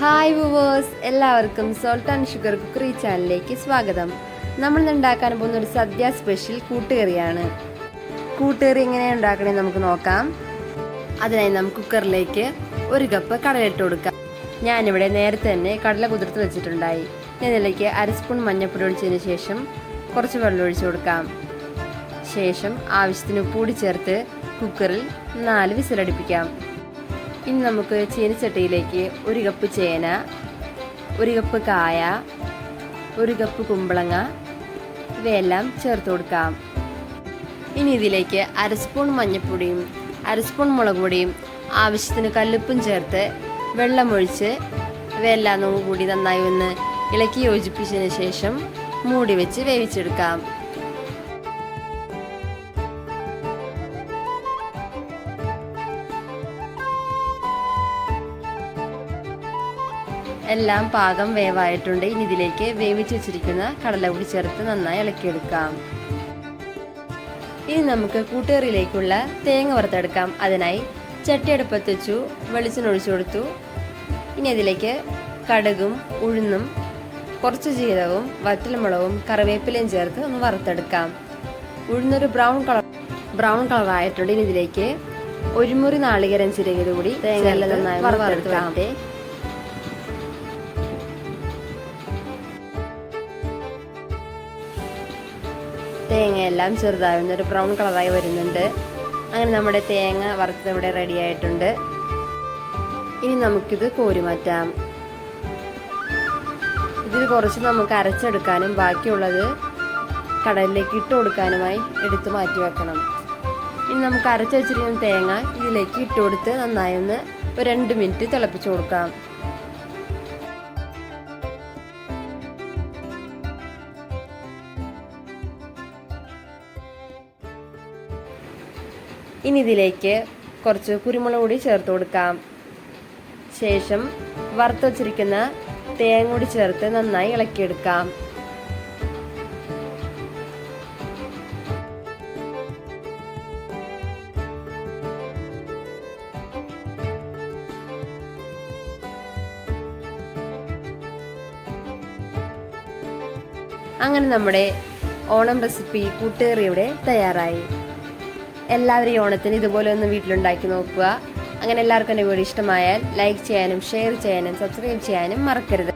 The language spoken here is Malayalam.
ഹായ് വിവേഴ്സ് എല്ലാവർക്കും സോൾട്ട് ആൻഡ് ഷുഗർ കുക്കറി ചാനലിലേക്ക് സ്വാഗതം. നമ്മൾ ഉണ്ടാക്കാൻ പോകുന്ന ഒരു സദ്യ സ്പെഷ്യൽ കൂട്ടുകറിയാണ്. കൂട്ടുകറി എങ്ങനെയാണ് ഉണ്ടാക്കണേ നമുക്ക് നോക്കാം. അതിനായി നമുക്ക് കുക്കറിലേക്ക് ഒരു കപ്പ് കടല കടലിട്ട് കൊടുക്കാം. ഞാനിവിടെ നേരത്തെ തന്നെ കടല കുതിർത്ത് വെച്ചിട്ടുണ്ടായി. ഇതിലേക്ക് അര സ്പൂൺ മഞ്ഞൾപ്പൊടി ഒഴിച്ചതിന് ശേഷം കുറച്ച് വെള്ളം ഒഴിച്ചു കൊടുക്കാം. ശേഷം ആവശ്യത്തിന് ഉപ്പൂടി ചേർത്ത് കുക്കറിൽ നാല് വിസിലടിപ്പിക്കാം. ഇനി നമുക്ക് ചീനച്ചട്ടിയിലേക്ക് ഒരു കപ്പ് ചേന ഒരു കപ്പ് കായ ഒരു കപ്പ് കുമ്പളങ്ങ ഇവയെല്ലാം ചേർത്ത് കൊടുക്കാം. ഇനി ഇതിലേക്ക് അര സ്പൂൺ മഞ്ഞൾപ്പൊടിയും അര സ്പൂൺ മുളക് പൊടിയും ആവശ്യത്തിന് കല്ലുപ്പും ചേർത്ത് വെള്ളമൊഴിച്ച് ഇവയെല്ലാം കൂടി നന്നായി ഒന്ന് ഇളക്കി യോജിപ്പിച്ചതിന് ശേഷം മൂടി വെച്ച് വേവിച്ചെടുക്കാം. എല്ലാം പാകം വേവായിട്ടുണ്ട്. ഇനി ഇതിലേക്ക് വേവിച്ച് വെച്ചിരിക്കുന്ന കടല കൂടി ചേർത്ത് നന്നായി ഇളക്കിയെടുക്കാം. ഇനി നമുക്ക് കൂട്ടുകറിയിലേക്കുള്ള തേങ്ങ വറുത്തെടുക്കാം. അതിനായി ചട്ടി അടുപ്പത്ത് വെച്ചു വെളിച്ചെണ്ണ ഒഴിച്ചു കൊടുത്തു. ഇനി അതിലേക്ക് കടുകും ഉഴുന്നും കുറച്ച് ജീരകവും വറ്റൽമുളകും കറിവേപ്പിലയും ചേർത്ത് ഒന്ന് വറുത്തെടുക്കാം. ഉഴുന്നൊരു ബ്രൗൺ കളർ ബ്രൗൺ കളർ ആയിട്ടുണ്ട്. ഇനി ഇതിലേക്ക് ഒരു മുറി നാളികേരം ചിരകിയത് കൂടി തേങ്ങ നന്നായി വറുത്തെടുക്കാം. തേങ്ങയെല്ലാം ചെറുതായി ഒരു ബ്രൗൺ കളറായി വരുന്നുണ്ട്. അങ്ങനെ നമ്മുടെ തേങ്ങ വറുത്തത് ഇവിടെ റെഡി ആയിട്ടുണ്ട്. ഇനി നമുക്കിത് കോരി മാറ്റാം. ഇതിൽ കുറച്ച് നമുക്ക് അരച്ചെടുക്കാനും ബാക്കിയുള്ളത് കടലിലേക്ക് ഇട്ട് കൊടുക്കാനുമായി എടുത്തു മാറ്റി വെക്കണം. ഇനി നമുക്ക് അരച്ച് വെച്ചിരിക്കുന്ന തേങ്ങ ഇതിലേക്ക് ഇട്ട് കൊടുത്ത് നന്നായി ഒന്ന് ഒരു രണ്ട് മിനിറ്റ് തിളപ്പിച്ചു കൊടുക്കാം. ഇനി ഇതിലേക്ക് കുറച്ച് കുരുമുളക് കൂടി ചേർത്ത് കൊടുക്കാം. ശേഷം വറുത്ത് വച്ചിരിക്കുന്ന തേങ്ങ കൂടി ചേർത്ത് നന്നായി ഇളക്കിയെടുക്കാം. അങ്ങനെ നമ്മുടെ ഓണം റെസിപ്പി കൂട്ടുകറി ഇവിടെ തയ്യാറായി. എല്ലാവരും ഓണത്തിന് ഇതുപോലെ ഒന്ന് വീട്ടിലുണ്ടാക്കി നോക്കുക. അങ്ങനെ എല്ലാവർക്കും എന്റെ വീഡിയോ ഇഷ്ടമായാൽ ലൈക്ക് ചെയ്യാനും ഷെയർ ചെയ്യാനും സബ്സ്ക്രൈബ് ചെയ്യാനും മറക്കരുത്.